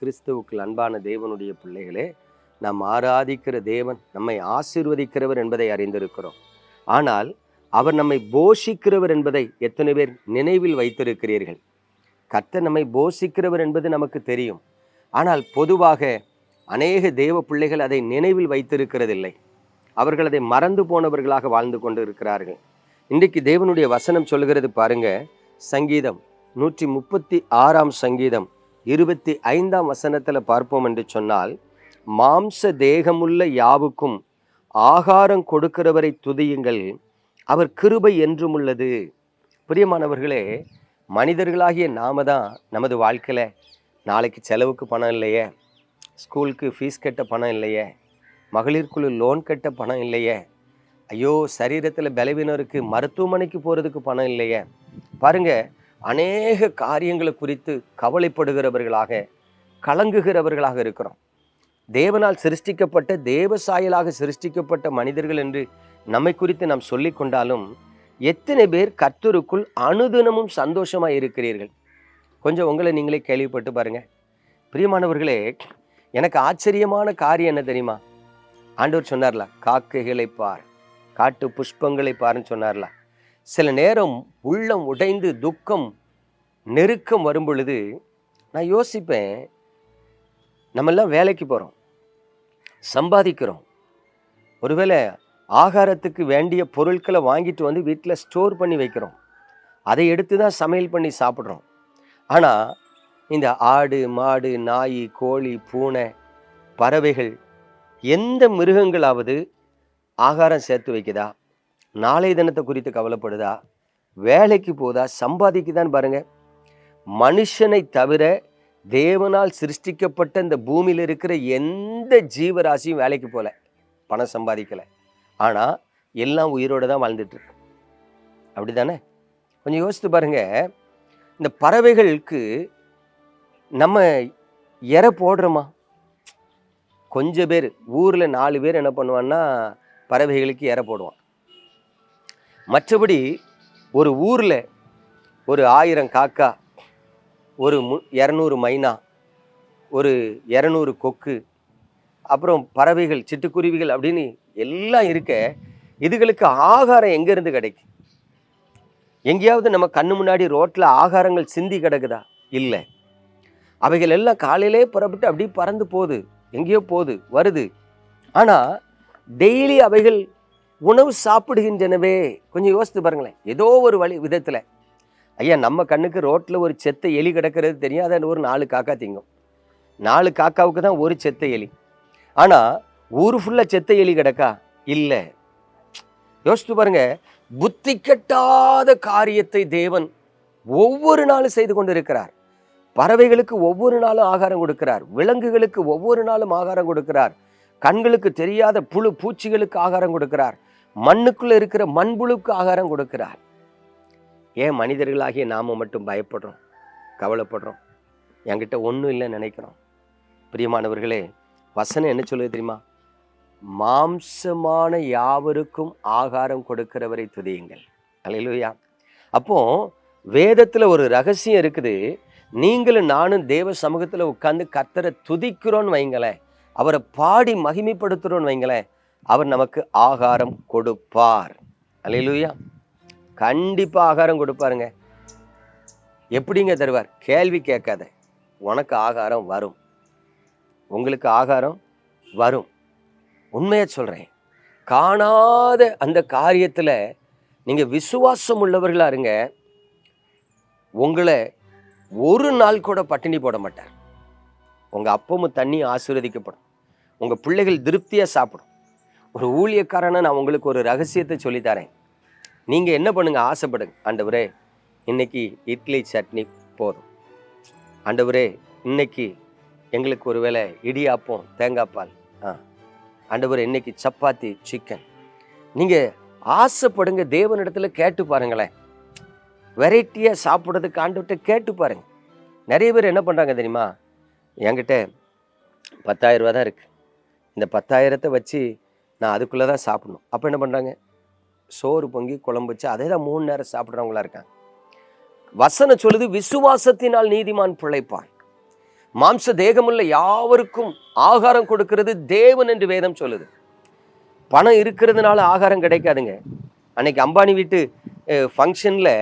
கிறிஸ்துவுக்குள் அன்பான தேவனுடைய பிள்ளைகளே நாம் ஆராதிக்கிற தேவன் நம்மை ஆசிர்வதிக்கிறவர் என்பதை அறிந்திருக்கிறோம். ஆனால் அவர் நம்மை போஷிக்கிறவர் என்பதை எத்தனை பேர் நினைவில் வைத்திருக்கிறீர்கள்? கத்த நம்மை போஷிக்கிறவர் என்பது நமக்கு தெரியும். ஆனால் பொதுவாக அநேக தேவ பிள்ளைகள் அதை நினைவில் வைத்திருக்கிறதில்லை. அவர்கள் அதை மறந்து போனவர்களாக வாழ்ந்து கொண்டு இருக்கிறார்கள் இன்றைக்கு தேவனுடைய வசனம் சொல்கிறது பாருங்க சங்கீதம் நூற்றி முப்பத்தி ஆறாம் சங்கீதம். இருபத்தி ஐந்தாம் வசனத்தில் பார்ப்போம் என்று சொன்னால் மாம்ச தேகமுள்ள யாவுக்கும் ஆகாரம் கொடுக்கிறவரை துதியுங்கள் அவர் கிருபை என்றும் உள்ளது. பிரியமானவர்களே மனிதர்களாகிய நாம தான் நமது வாழ்க்கையில் நாளைக்கு செலவுக்கு பணம் இல்லையே ஸ்கூலுக்கு ஃபீஸ் கட்ட பணம் இல்லையே மகளிர் குழு லோன் கட்ட பணம் இல்லையே ஐயோ சரீரத்தில் பலவீனருக்கு மருத்துவமனைக்கு போகிறதுக்கு பணம் இல்லையே. பாருங்கள் அநேக காரியங்களை குறித்து கவலைப்படுகிறவர்களாக கலங்குகிறவர்களாக இருக்கிறோம். தேவனால் சிருஷ்டிக்கப்பட்ட தேவ சாயலாக சிருஷ்டிக்கப்பட்ட மனிதர்கள் என்று நம்மை குறித்து நாம் சொல்லி கொண்டாலும் எத்தனை பேர் கர்த்தருக்குள் அனுதினமும் சந்தோஷமாக இருக்கிறீர்கள்? கொஞ்சம் உங்களை நீங்களே கேள்விப்பட்டு பாருங்க. பிரியமானவர்களே எனக்கு ஆச்சரியமான காரியம் என்ன தெரியுமா? ஆண்டவர் சொன்னார்ல காக்கைகளை பார் காட்டு புஷ்பங்களை பாருன்னு சொன்னார்ல. சில நேரம் உள்ளம் உடைந்து துக்கம் நெருக்கம் வரும் பொழுது நான் யோசிப்பேன் நம்மெல்லாம் வேலைக்கு போகிறோம் சம்பாதிக்கிறோம். ஒருவேளை ஆகாரத்துக்கு வேண்டிய பொருட்களை வாங்கிட்டு வந்து வீட்டில் ஸ்டோர் பண்ணி வைக்கிறோம். அதை எடுத்து தான் சமையல் பண்ணி சாப்பிட்றோம். ஆனால் இந்த ஆடு மாடு நாய் கோழி பூனை பறவைகள் எந்த மிருகங்களாவது ஆகாரம் சேர்த்து வைக்குதா? நாளை தினத்தை குறித்து கவலைப்படுதா? வேலைக்கு போதா? சம்பாதிக்குதான்னு பாருங்க. மனுஷனை தவிர தேவனால் சிருஷ்டிக்கப்பட்ட இந்த பூமியில் இருக்கிற எந்த ஜீவராசியும் வேலைக்கு போகல பணம் சம்பாதிக்கலை. ஆனால் எல்லாம் உயிரோடு தான் வாழ்ந்துட்டுருக்கு. அப்படி அப்படிதானே கொஞ்சம் யோசித்து பாருங்க. இந்த பறவைகளுக்கு நம்ம இற போடுறோமா? கொஞ்சம் பேர் ஊரில் நாலு பேர் என்ன பண்ணுவான்னா பறவைகளுக்கு இற போடுவான். மற்றபடி ஒரு ஊரில் ஒரு ஆயிரம் காக்கா ஒரு மு இரநூறு மைனா ஒரு இரநூறு கொக்கு அப்புறம் பறவைகள் சிட்டுக்குருவிகள் அப்படின்னு எல்லாம் இருக்க இதுகளுக்கு ஆகாரம் எங்கேருந்து கிடைக்கும் எங்கேயாவது நம்ம கண்ணு முன்னாடி ரோட்டில் ஆகாரங்கள் சிந்தி கிடக்குதா? இல்லை. அவைகள் எல்லாம் காலையிலே புறப்பட்டு அப்படியே பறந்து போகுது. எங்கேயோ போகுது வருது. ஆனால் டெய்லி அவைகள் உணவு சாப்பிடுகின்றனவே. கொஞ்சம் யோசித்து பாருங்களேன். ஏதோ ஒரு வழி விதத்தில். ஐயா நம்ம கண்ணுக்கு ரோட்டில் ஒரு செத்த எலி கிடக்கிறது தெரியும். அதை ஒரு நாலு காக்கா திங்கும். நாலு காக்காவுக்கு தான் ஒரு செத்த எலி. ஆனால் ஊர் ஃபுல்லாக செத்த எலி கிடக்கா? இல்லை. யோசித்து பாருங்க. புத்தி கெட்டாத காரியத்தை தேவன் ஒவ்வொரு நாளும் செய்து கொண்டு இருக்கிறார் பறவைகளுக்கு ஒவ்வொரு நாளும் ஆகாரம் கொடுக்கிறார். விலங்குகளுக்கு ஒவ்வொரு நாளும் ஆகாரம் கொடுக்கிறார். கண்களுக்கு தெரியாத புழு பூச்சிகளுக்கு ஆகாரம் கொடுக்கிறார். மண்ணுக்குள்ள இருக்கிற மண்புழுக்கு ஆகாரம் கொடுக்கிறார். ஏன் மனிதர்களாகிய நாம மட்டும் பயப்படுறோம் கவலைப்படுறோம்? என்கிட்ட ஒன்றும் இல்லைன்னு நினைக்கிறோம். பிரியமானவர்களே வசனம் என்ன சொல்லுது தெரியுமா? மாம்சமான யாவருக்கும் ஆகாரம் கொடுக்கிறவரை துதியுங்கள். அலையிலுயா அப்போ வேதத்தில் ஒரு ரகசியம் இருக்குது. நீங்களும் நானும் தேவ சமூகத்தில் உட்காந்து கத்தரை துதிக்கிறோன்னு வைங்களேன். அவரை பாடி மகிமைப்படுத்துகிறோன்னு வைங்களேன். அவர் நமக்கு ஆகாரம் கொடுப்பார். அல்லையா கண்டிப்பாக ஆகாரம் கொடுப்பாருங்க. எப்படிங்க தருவார்? கேள்வி கேட்காத. உனக்கு ஆகாரம் வரும். உங்களுக்கு ஆகாரம் வரும். உண்மையை சொல்கிறேன் காணாத அந்த காரியத்தில் நீங்கள் விசுவாசம் உள்ளவர்களாக இருங்க. உங்களை ஒரு நாள் கூட பட்டினி போட மாட்டார். உங்கள் அப்பமும் தண்ணி ஆசீர்வதிக்கப்படும். உங்கள் பிள்ளைகள் திருப்தியாக சாப்பிடும். ஒரு ஊழியக்காரனை நான் உங்களுக்கு ஒரு ரகசியத்தை சொல்லித்தரேன். நீங்கள் என்ன பண்ணுங்கள் ஆசைப்படுங்க. ஆண்டவரே இன்னைக்கு இட்லி சட்னி போதும். ஆண்டவரே இன்னைக்கு எங்களுக்கு ஒரு வேளை இடியாப்பம் தேங்காய் பால் ஆ. ஆண்டவர் இன்னைக்கு சப்பாத்தி சிக்கன் நீங்கள் ஆசைப்படுங்க தேவனிடத்தில் கேட்டு பாருங்களேன். வெரைட்டியாக சாப்பிட்றதுக்கு ஆண்டவர்கிட்ட கேட்டு பாருங்கள் நிறைய பேர் என்ன பண்ணுறாங்க தெரியுமா? என்கிட்ட பத்தாயிரம் ரூபா தான் இருக்குது இந்த பத்தாயிரத்தை வச்சு நான் அதுக்குள்ளே தான் சாப்பிடணும். அப்போ என்ன பண்ணுறாங்க? சோறு பொங்கி குழம்பு வச்சு அதே தான் மூணு நேரம் சாப்பிட்றவங்களா இருக்காங்க. வசனம் சொல்லுது விசுவாசத்தினால் நீதிமான் பிழைப்பான். மாம்ச தேகமுள்ள யாவருக்கும் ஆகாரம் கொடுக்கிறது தேவன் என்று வேதம் சொல்லுது. பணம் இருக்கிறதுனால ஆகாரம் கிடைக்காதுங்க. அன்னைக்கு அம்பானி வீட்டு ஃபங்க்ஷனில்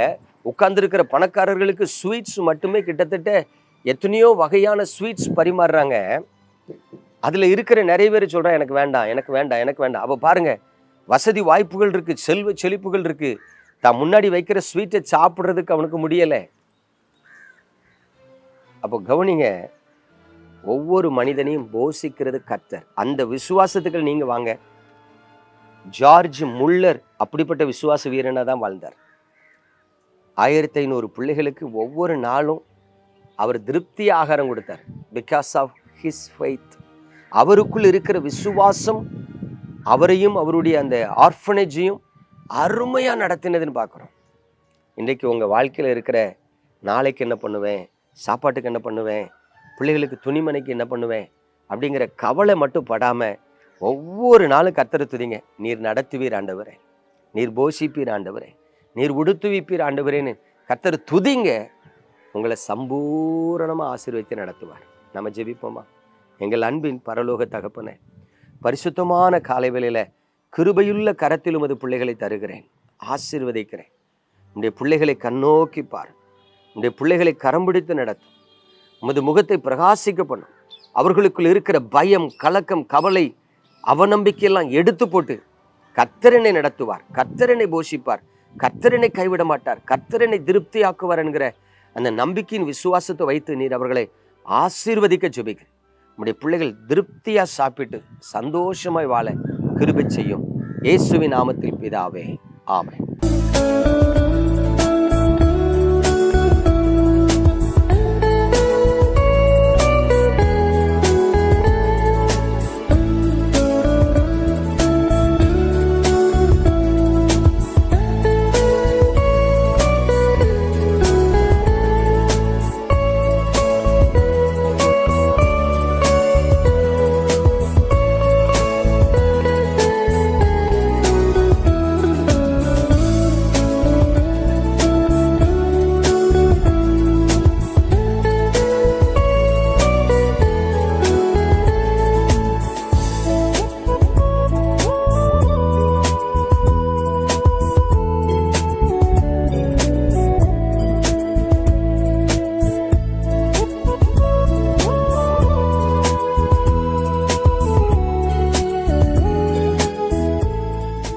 உட்கார்ந்துருக்கிற பணக்காரர்களுக்கு ஸ்வீட்ஸ் மட்டுமே கிட்டத்தட்ட எத்தனையோ வகையான ஸ்வீட்ஸ் பரிமாறுறாங்க. அதில் இருக்கிற நிறைய பேர் சொல்கிறேன் எனக்கு வேண்டாம் எனக்கு வேண்டாம் எனக்கு வேண்டாம் அப்போ பாருங்கள் வசதி வாய்ப்புகள் இருக்குது செல்வ செழிப்புகள் இருக்குது தான் முன்னாடி வைக்கிற ஸ்வீட்டை சாப்பிட்றதுக்கு அவனுக்கு முடியலை. அப்போ கவனிங்க ஒவ்வொரு மனிதனையும் போஷிக்கிறது கத்தர் அந்த விசுவாசத்துக்கு நீங்கள் வாங்க. ஜார்ஜ் முல்லர் அப்படிப்பட்ட விசுவாச வீரனாக தான் வாழ்ந்தார். ஆயிரத்தி ஐநூறு பிள்ளைகளுக்கு ஒவ்வொரு நாளும் அவர் திருப்தி ஆகாரம் கொடுத்தார். பிகாஸ் ஆஃப் ஹிஸ் ஃபைத் அவருக்குள் இருக்கிற விசுவாசம் அவரையும் அவருடைய அந்த ஆர்ஃபனேஜையும் அருமையாக நடத்தினதுன்னு பார்க்குறோம். இன்றைக்கு உங்கள் வாழ்க்கையில் இருக்கிற நாளைக்கு என்ன பண்ணுவேன் சாப்பாட்டுக்கு என்ன பண்ணுவேன் பிள்ளைகளுக்கு துணிமணிக்கு என்ன பண்ணுவேன் அப்படிங்கிற கவலை மட்டும் படாமல் ஒவ்வொரு நாளும் கத்தரை துதிங்க. நீர் நடத்துவீர் ஆண்டவரே. நீர் போஷிப்பீர் ஆண்டவரே. நீர் உடுத்துவிப்பீர் ஆண்டவரேன்னு கத்தர் துதிங்க. உங்களை சம்பூரணமாக ஆசீர்வதித்து நடத்துவார். நம்ம ஜெபிப்போமா? எங்கள் அன்பின் பரலோக தகப்பன பரிசுத்தமான காலை வேளையில் கிருபையுள்ள கரத்தில் உமது பிள்ளைகளை தருகிறேன் ஆசீர்வதிக்கிறேன். உடைய பிள்ளைகளை கண்ணோக்கி பார். உடைய பிள்ளைகளை கரம் பிடித்து நடத்தும் உமது முகத்தை பிரகாசிக்க பண்ணும். அவர்களுக்குள் இருக்கிற பயம் கலக்கம் கவலை அவநம்பிக்கையெல்லாம் எடுத்து போட்டு கத்தரனை நடத்துவார் கத்தரனை போஷிப்பார் கத்தரனை கைவிட மாட்டார் கத்தரனை திருப்தியாக்குவார் என்கிற அந்த நம்பிக்கையின் விசுவாசத்தை வைத்து நீர் அவர்களை ஆசீர்வதிக்க ஜெபிக்கிறேன். நம்முடைய பிள்ளைகள் திருப்தியா சாப்பிட்டு சந்தோஷமாய் வாழ கிருபை செய்யும். இயேசுவின் நாமத்தில் பிதாவே ஆமை